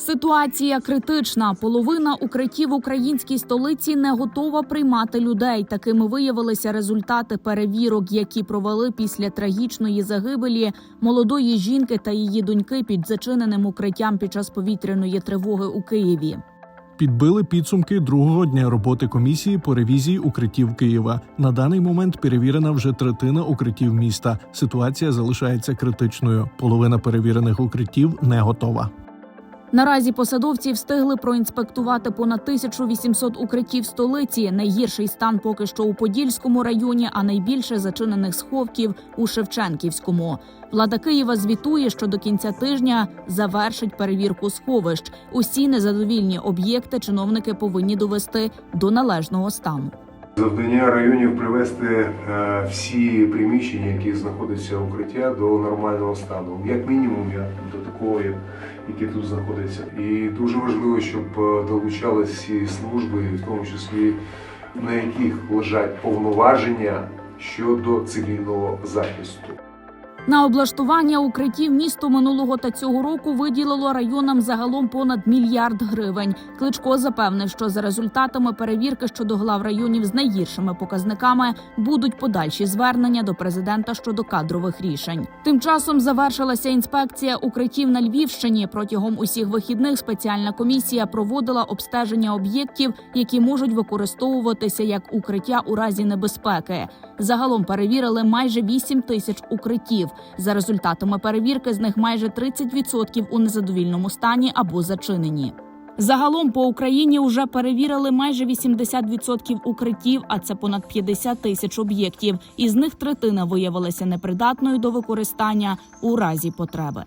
Ситуація критична. Половина укриттів українській столиці не готова приймати людей. Такими виявилися результати перевірок, які провели після трагічної загибелі молодої жінки та її доньки під зачиненим укриттям під час повітряної тривоги у Києві. Підбили підсумки другого дня роботи комісії по ревізії укриттів Києва. На даний момент перевірена вже третина укриттів міста. Ситуація залишається критичною. Половина перевірених укриттів не готова. Наразі посадовці встигли проінспектувати понад 1800 укриттів столиці. Найгірший стан поки що у Подільському районі, а найбільше зачинених сховків у Шевченківському. Влада Києва звітує, що до кінця тижня завершить перевірку сховищ. Усі незадовільні об'єкти чиновники повинні довести до належного стану. Завдання районів привести е, всі приміщення, які знаходяться укриття, до нормального стану. Як мінімум, як до такого, яке тут знаходяться. І дуже важливо, щоб е, долучалися всі служби, в тому числі на яких лежать повноваження щодо цивільного захисту. На облаштування укриттів місто минулого та цього року виділило районам загалом понад мільярд гривень. Кличко запевнив, що за результатами перевірки щодо глав районів з найгіршими показниками будуть подальші звернення до президента щодо кадрових рішень. Тим часом завершилася інспекція укриттів на Львівщині. Протягом усіх вихідних спеціальна комісія проводила обстеження об'єктів, які можуть використовуватися як укриття у разі небезпеки. Загалом перевірили майже 8 тисяч укриттів. За результатами перевірки з них майже 30% у незадовільному стані або зачинені. Загалом по Україні вже перевірили майже 80% укриттів, а це понад 50 тисяч об'єктів. Із них третина виявилася непридатною до використання у разі потреби.